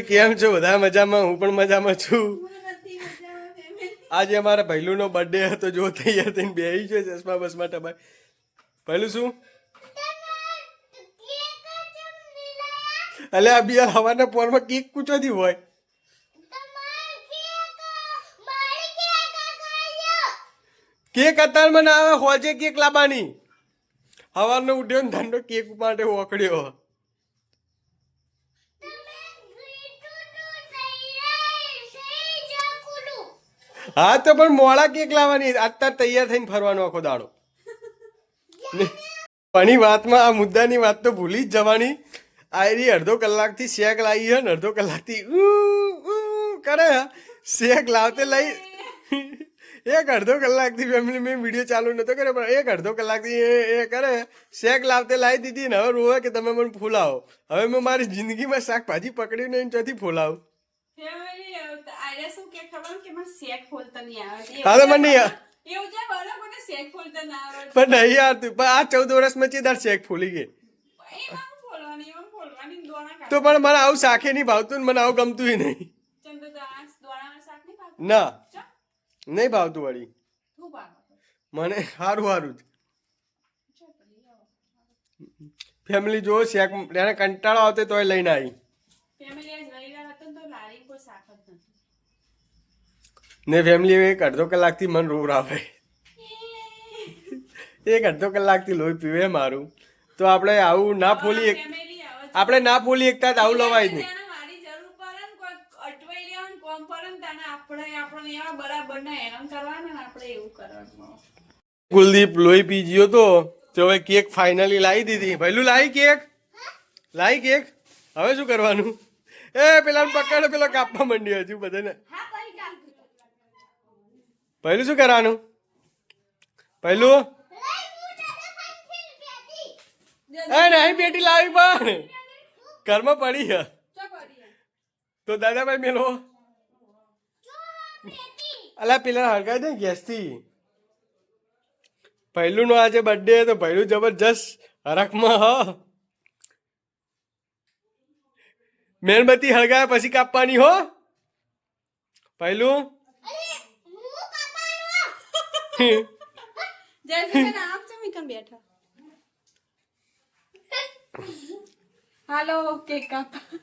કેમ છો? બધા મજામાં? હું પણ મજામાં છું. આજે અમારા ભૈલુનો બર્થડે હતો, જો તૈયાર થઈને બેહી છે ચશ્મા બસમાં ટબાઈ. પહેલું શું? અલે, આ બિયાર હવાના પોરમાં કેક કૂચોથી હોય. કેક અત્યારમાં ના આવે, હોજે કેક લાવવાની. હવાનો ઉઠ્યો ને ધંધો કેક માટે ઓકળ્યો હા, તો પણ મોડા કેક લાવવાની. અત્યારે તૈયાર થઈને ફરવાનો આખો દાડો. પણ વાતમાં આ મુદ્દાની વાત તો ભૂલી જ જવાની. આયરી અડધો કલાકથી શેક લાવી હે ને અડધો કલાકથી કરે. શેક લાવતે લઈ. એક અડધો કલાકથી ફેમિલી મેં વીડિયો ચાલુ નતો કર્યો, પણ એક અડધો કલાકથી એ એ કરે શેક લાવતે લાવી દીધી ને હવે રોવે કે તમે મને ફૂલાવો. હવે મેં મારી જિંદગીમાં શાકભાજી પકડીને નહીં ચોથી ફૂલાવું. આરે શું કે ખબર કે મને શેક ખોલતા નહીં આવે. તો મને નહીં એવું છે બરાબર શેક ખોલતા ના આવે? પણ નહીં આવતું પણ આ ચૌદ વર્ષમાં ચેદાર શેક ફૂલી ગઈ. તો પણ મને આવું શાખે નહીં ભાવતું મને આવું ગમતું નહીં. શાક ના. નહીં ભાવતું વળી. મને સારું સારું જ. ફેમિલી જો શેક એને કંટાળો આવતો તોય લઈને આવી. ફેમિલી આજ રવિવાર હતો તો લારી કોઈ શાક જ નથી. ને ફેમિલી એક અડધો કલાકથી મન રોવરાવે એક અડધો કલાકથી લોહી પીવે મારું. તો આપણે આવું ના ફોલી એક આપણે ના ફોલી એકતા જ આવું લવાય નહીં. કુલદીપ લોહી પી ગયો તો તો હવે કેક ફાઇનલી લાવી દીધી. પેલું લાવી કેક? લાવી કેક? હવે શું કરવાનું? એ પેલા પકડ પેલો કાપવા માંડ્યો હજુ બધાને. પહેલું શું કરવાનું પહેલું નહીં પેટી લાવી પણ ઘરમાં પડી છે તો દાદાભાઈ મેલો અલા પેલા હળગાવી દે ગેસથી પહેલું નો આજે બર્થડે તો પહેલું જબરજસ્ત હરખમાં હ મેણબત્તી હળગાય પછી કાપવાની હો પહેલું જયશ્રી બેઠા. હાલો કેક કાપા.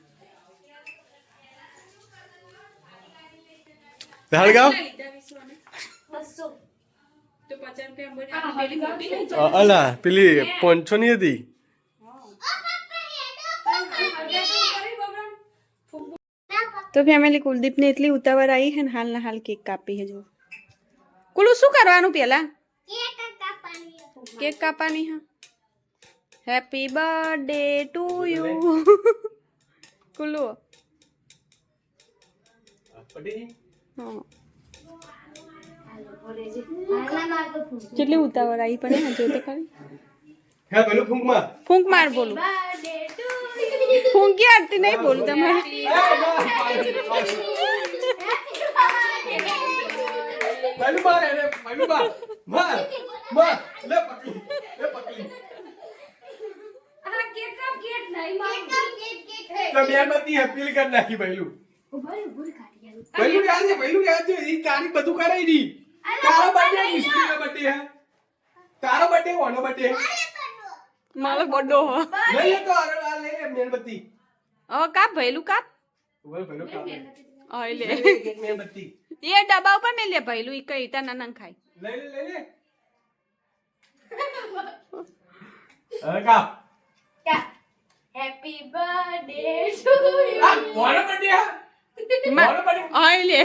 જાઓ. અ- અલા પેલી પોંચો ની હતી. તો ફેમિલી કુલદીપને એટલી ઉતાવળ આવી હે ને હાલ ના હાલ કેક કાપી હજુ કુલુ શું કરવાનું પેલા? કેક કાપવાની હા. Happy birthday to you Kulu. હા. કેટલી ઉતાવળ આવી પણ ને જો તો ખરી. ફૂંક માર બોલું. ફૂંકી આરતી નહીં બોલું તમારે. પહેલું માર એને પહેલું માર માર માર લે પકડી લે પકડી તો મેણબત્તી અપીલ કરી નાખી પહેલું પહેલું યાદ છે પહેલું યાદ છે ઈ તારીખ બધું કરાઈ દી તારો બર્થડે મિસ્ત્રીનો બર્થડે હે તારો બર્થડે કોનો બર્થડે મારો બડો હો લઈ લે તો આગળ આ લઈ લે મેણબત્તી હવે કાપ ભૈલું કાપ ઉભર પહેલું કાપ લે હવે લે લે એક મેણબત્તી એ ડબ્બા ઉપર મેં લે ભૈલું ઈ કઈ તને ના ખાય. લઈ લે લઈ લે. હવે કા? હેપી બર્થડે ટુ યુ આ કોનો બર્થડે હે. મા- કોનો બર્થડે હવે લે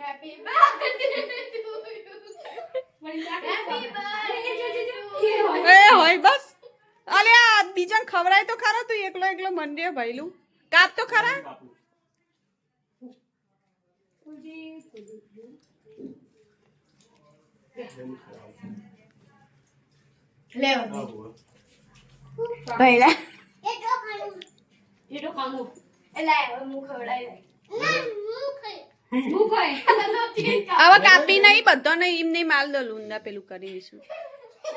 હેપી બર્થડે ટુ birthday એ હોય બસ. અલે આ બીજાને ખવડાય તો ખરા તું એકલો એકલો મંડે ભૈલું કાપ તો ખરા? ભૈલા. એ તો ખાવું. એટલે હવે હું ખવડાવી દઈશ. હું ખાઈ. હવે કાપી નહીં બધો નહીં એમ નહીં માલ દો લુંદા પેલું કરી દઈશું.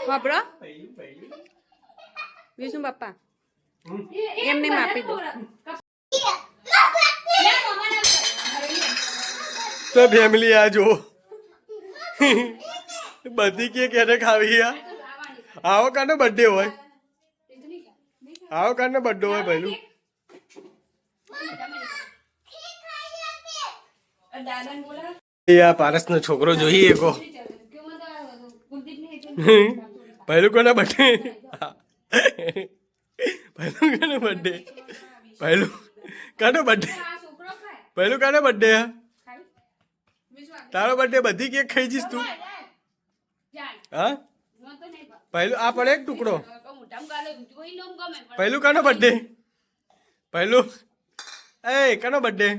વાપરો. પહેલું પહેલું વિષ્ણુ બાપા એમને માપી દો. તો ફેમિલી આ જો બધી કે ક્યારે ખાવી આ? આવો કાનો બર્થડે હોય. આવો કાનો બર્થડે હોય બોલાવ આ પારસનો છોકરો જોઈએ કો પહેલું કોના બર્થડે પહેલું કાનો બર્થડે પહેલું કાનો બર્થડે પહેલું કાનો બર્થડે તારો બર્થડે બધી કેક ખાઈ જઈશ તું. હા? પહેલું આ પડે એક ટુકડો. પહેલું કાનો બર્થડે પહેલું. એ કાનો બર્થડે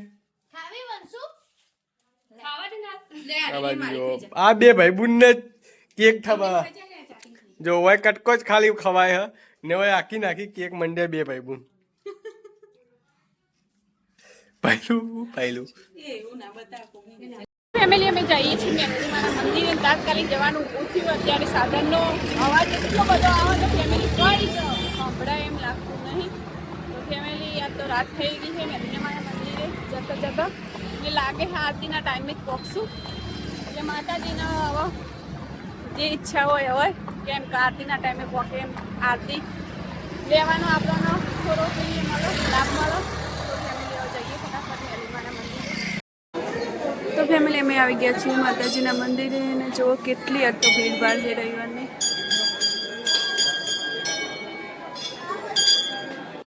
આ બે ભાઈ બુનને કેક થવા જો હોય કટકો જ ખાલી ખવાય હ? ને હોય આખી નાખી કેક મંડે બે ભાઈ બુન પહેલું. પહેલું ફેમિલી અમે જઈએ છીએ મંદિરે તાત્કાલિક જવાનું ઊભું થયું અત્યારે સાધનનો અવાજ એટલો બધો આવે તો ફેમિલી કઈ જ સંભળાય એમ લાગતું નહીં. તો ફેમિલી યાર તો રાત થઈ ગઈ છે મેમરીમાના મંદિરે જતા જતા એટલે લાગે છે આરતીના ટાઈમે જ પહોંચશું એટલે માતાજીના હવે જે ઈચ્છા હોય હોય કેમ કે આરતીના ટાઈમે પહોંચે એમ આરતી લેવાનો આપવાનો થોડો જોઈએ, મળો, લાભ મળો તો ફેમિલી હવે જઈએ ફટાફટ મેમરીમાના મંદિરે અમે આવી ગયા છીએ માતાજીના મંદિરે અને જુઓ કેટલી આજ તો ભીડભાડ છે રવિવારની.